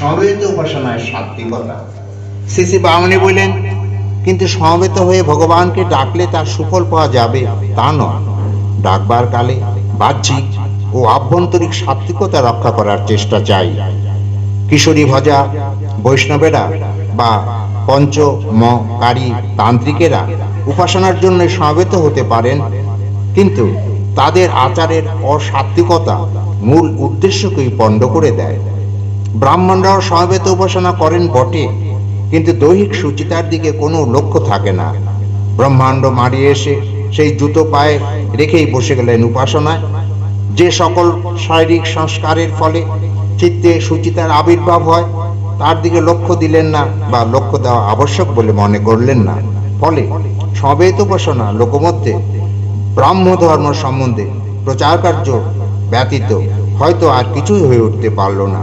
সমবেত উপাসনায় সাত্বিকতা। শ্রী বামনি বললেন, কিন্তু সমবেত হয়ে ভগবানকে ডাকলে তার সুফল পাওয়া যাবে? তা নয়। ডাকবার কালে বাহ্যিক ও আভ্যন্তরিক সাত্বিকতা রক্ষা করার চেষ্টা চাই। কিশোরী ভজা, বৈষ্ণবেরা বা পঞ্চমকারী তান্ত্রিকেরা উপাসনার জন্য সমবেত হতে পারেন, কিন্তু তাদের আচারের অসাত্বিকতা মূল উদ্দেশ্যকেই পণ্ড করে দেয়। ব্রাহ্মণরাও সমবেত উপাসনা করেন বটে, কিন্তু দৈহিক সুচিতার দিকে কোনো লক্ষ্য থাকে না। ব্রহ্মাণ্ড মারিয়ে এসে সেই জুতো পায়ে রেখেই বসে গেলেন উপাসনায়। যে সকল শারীরিক সংস্কারের ফলে চিত্তে সুচিতার আবির্ভাব হয়, তার দিকে লক্ষ্য দিলেন না বা লক্ষ্য দেওয়া আবশ্যক বলে মনে করলেন না। ফলে সমবেত উপাসনা লোকমধ্যে ব্রাহ্ম ধর্ম সম্বন্ধে প্রচার কার্য ব্যতীত হয়তো আর কিছুই হয়ে উঠতে পারল না।